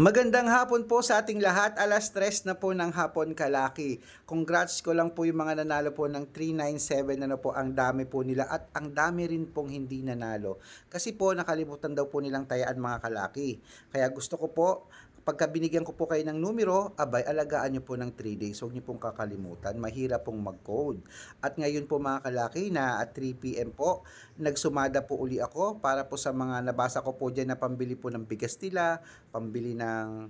Magandang hapon po sa ating lahat. Alas 3 na po ng hapon kalaki. Congrats ko lang po yung mga nanalo po ng 397 ano po ang dami po nila at ang dami rin pong hindi nanalo. Kasi po nakalimutan daw po nilang tayaan mga kalaki. Kaya gusto ko po pagka binigyan ko po kayo ng numero, abay, alagaan nyo po ng 3 days. Huwag nyo pong kakalimutan. Mahirap pong mag-code. At ngayon po mga kalaki na at 3pm po, nagsumada po uli ako para po sa mga nabasa ko po dyan na pambili po ng bigas nila, pambili ng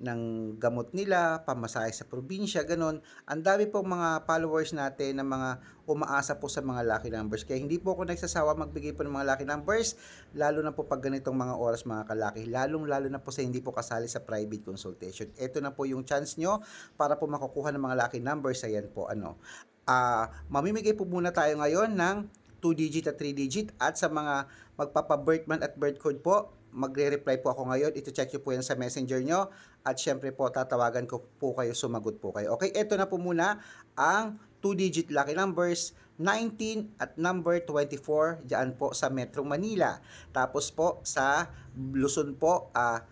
ng gamot nila, pamasahe sa probinsya, ganun. Ang dami pong mga followers natin na mga umaasa po sa mga lucky numbers. Kaya hindi po ako nagsasawa magbigay po ng mga lucky numbers, lalo na po pag ganitong mga oras mga kalaki, lalong lalo na po sa hindi po kasali sa private consultation. Ito na po yung chance nyo para po makukuha ng mga lucky numbers. Ayan po, ano. Ah, mamimigay po muna tayo ngayon ng 2 digit at 3 digit at sa mga magpapa-birth month at birth code po, magre-reply po ako ngayon. Ito check nyo po yan sa messenger nyo. At syempre po, tatawagan ko po kayo, sumagot po kayo. Okay, ito na po muna ang 2-digit lucky numbers, 19 at number 24, dyan po sa Metro Manila. Tapos po sa Luzon po, ah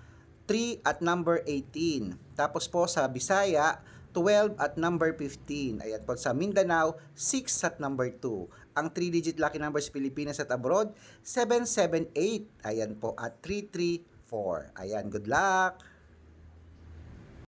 3 at number 18. Tapos po sa Bisaya, 12 at number 15. Ayan po sa Mindanao, 6 at number 2. Ang 3-digit lucky numbers Pilipinas at abroad, 778. Ayan po at 334. Ayan, good luck!